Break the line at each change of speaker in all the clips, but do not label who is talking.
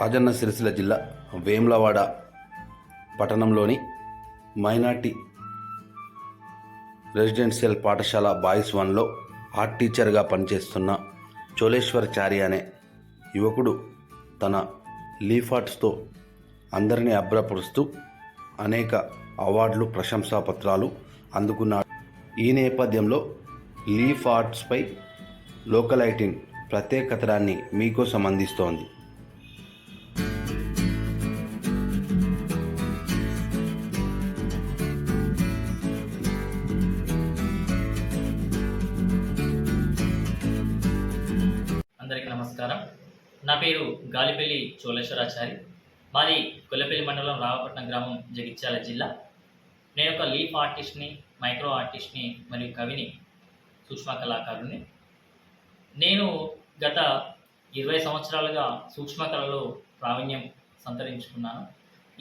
రాజన్న సిరిసిల్ల జిల్లా వేములవాడ పట్టణంలోని minority residential పాఠశాల బాయ్స్ వన్లో ఆర్ట్ టీచర్గా పనిచేస్తున్న చోళేశ్వరచారి అనే యువకుడు తన లీఫాట్స్తో అందరినీ అభ్రపరుస్తూ అనేక అవార్డులు ప్రశంసాపత్రాలు అందుకున్నాడు. ఈ నేపథ్యంలో లీఫ్ ఆర్ట్స్పై లోకల్ ఐటిన్ ప్రత్యేకతరాన్ని మీకోసం అందిస్తోంది.
నమస్కారం. నా పేరు గాలిపల్లి చోళేశ్వరాచారి. మాది కొల్లపల్లి మండలం రావపట్నం గ్రామం జగిత్యాల జిల్లా. నేను ఒక లీఫ్ ఆర్టిస్ట్ని మైక్రో ఆర్టిస్ట్ని మరియు కవిని సూక్ష్మ కళాకారుని నేను గత ఇరవై సంవత్సరాలుగా సూక్ష్మ కళలో ప్రావీణ్యం సంతరించుకున్నాను.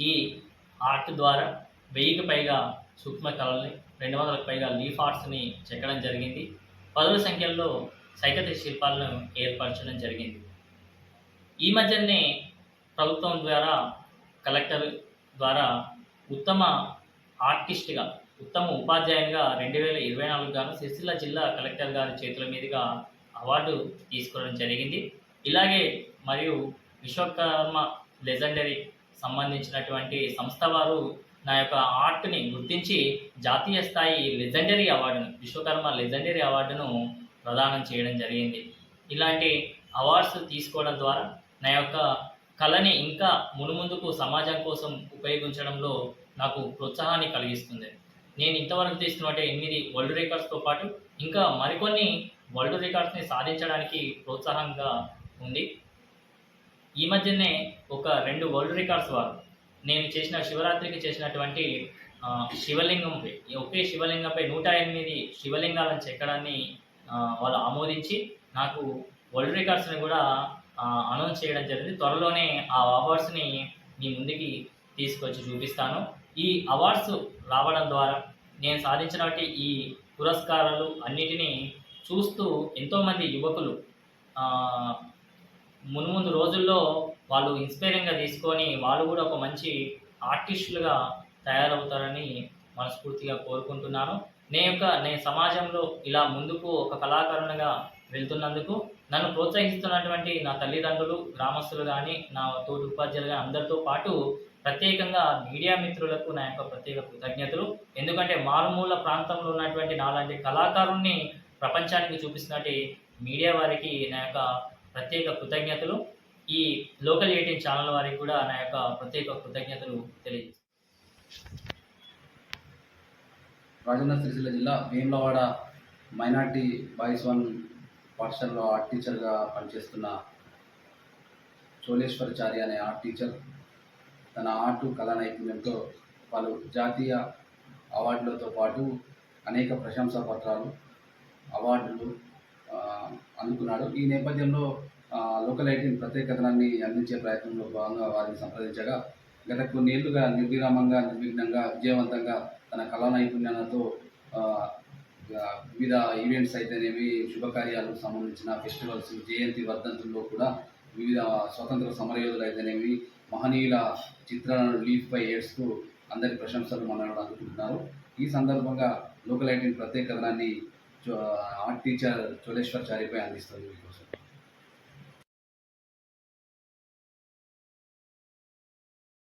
ఈ ఆర్ట్ ద్వారా వెయ్యికి పైగా సూక్ష్మ కళల్ని రెండు వందలకు పైగా లీఫ్ ఆర్ట్స్ని చెక్కడం జరిగింది. పదుల సంఖ్యలో సైకత శిల్పాలను ఏర్పరచడం జరిగింది. ఈ మధ్యనే ప్రభుత్వం ద్వారా కలెక్టర్ ద్వారా ఉత్తమ ఆర్టిస్ట్గా ఉత్తమ ఉపాధ్యాయునిగా రెండు వేల ఇరవై నాలుగు గాను సిరిసిల్ల జిల్లా కలెక్టర్ గారి చేతుల మీదుగా అవార్డు తీసుకోవడం జరిగింది. ఇలాగే మరియు విశ్వకర్మ లెజెండరీ సంబంధించినటువంటి సంస్థ వారు నా యొక్క ఆర్ట్ని గుర్తించి జాతీయ స్థాయి లెజెండరీ అవార్డును విశ్వకర్మ లెజెండరీ అవార్డును ప్రదానం చేయడం జరిగింది. ఇలాంటి అవార్డ్స్ తీసుకోవడం ద్వారా నా యొక్క కళని ఇంకా మునుముందుకు సమాజం కోసం ఉపయోగించడంలో నాకు ప్రోత్సాహాన్ని కలిగిస్తుంది. నేను ఇంతవరకు తీసుకున్నట్టే ఎనిమిది వరల్డ్ రికార్డ్స్తో పాటు ఇంకా మరికొన్ని వరల్డ్ రికార్డ్స్ని సాధించడానికి ప్రోత్సాహంగా ఉంది. ఈ మధ్యనే ఒక రెండు వరల్డ్ రికార్డ్స్ వారు నేను చేసిన శివరాత్రికి చేసినటువంటి శివలింగంపై ఒకే శివలింగంపై నూట ఎనిమిది శివలింగాలను చెక్కడాన్ని వాళ్ళు ఆమోదించి నాకు వరల్డ్ రికార్డ్స్ని కూడా అనౌన్స్ చేయడం జరిగింది. త్వరలోనే ఆ అవార్డ్స్ని మీ ముందుకి తీసుకొచ్చి చూపిస్తాను. ఈ అవార్డ్స్ రావడం ద్వారా నేను సాధించినటువంటి ఈ పురస్కారాలు అన్నిటినీ చూస్తూ ఎంతోమంది యువకులు ఆ, మున్ముందు రోజుల్లో వాళ్ళు ఇన్స్పైరింగ్గా తీసుకొని వాళ్ళు కూడా ఒక మంచి ఆర్టిస్టులుగా తయారవుతారని మనస్ఫూర్తిగా కోరుకుంటున్నాను. నేను యొక్క నేను సమాజంలో ఇలా ముందుకు ఒక కళాకారునిగా వెళ్తున్నందుకు నన్ను ప్రోత్సహిస్తున్నటువంటి నా తల్లిదండ్రులు గ్రామస్తులు కానీ నా తోటి ఉపాధ్యాయులు కానీ అందరితో పాటు ప్రత్యేకంగా మీడియా మిత్రులకు నా యొక్క ప్రత్యేక కృతజ్ఞతలు. ఎందుకంటే మారుమూల ప్రాంతంలో ఉన్నటువంటి నాలాంటి కళాకారుణ్ణి ప్రపంచానికి చూపిస్తున్నటువంటి మీడియా వారికి నా యొక్క ప్రత్యేక కృతజ్ఞతలు. ఈ లోకల్ ఎయిటీన్ ఛానల్ వారికి కూడా నా యొక్క ప్రత్యేక కృతజ్ఞతలు తెలియజేస్తాను.
రాజన్న సిరిసిల్ల జిల్లా వేములవాడ మైనార్టీ బాయ్స్ వన్ పాఠశాలలో ఆర్ట్ టీచర్గా పనిచేస్తున్న చోళేశ్వరచారి అనే ఆర్ట్ టీచర్ తన ఆర్ట్ కళా నైపుణ్యంతో పలు జాతీయ అవార్డులతో పాటు అనేక ప్రశంసా పత్రాలు అవార్డులు అందుకున్నాడు. ఈ నేపథ్యంలో లోకల్ ఐటీన్ ప్రత్యేకతనాన్ని అందించే ప్రయత్నంలో భాగంగా వారిని సంప్రదించగా గత కొన్నేళ్ళుగా నిర్విరామంగా నిర్విఘ్నంగా విజయవంతంగా తన కళా నైపుణ్యాలతో వివిధ ఈవెంట్స్ అయితేనేమి శుభకార్యాలకు సంబంధించిన ఫెస్టివల్స్ జయంతి వర్ధంతుల్లో కూడా వివిధ స్వతంత్ర సమరయోధులు అయితేనేవి మహనీయుల చిత్రాలను లీఫ్పై ఏడుస్తూ అందరి ప్రశంసలు మనలో అందుకుంటున్నారు. ఈ సందర్భంగా లోకల్ ఐటీ ప్రత్యేక కథనాన్ని చో- ఆర్ట్ టీచర్ చోళేశ్వర్ చారిపై అందిస్తుంది మీకోసం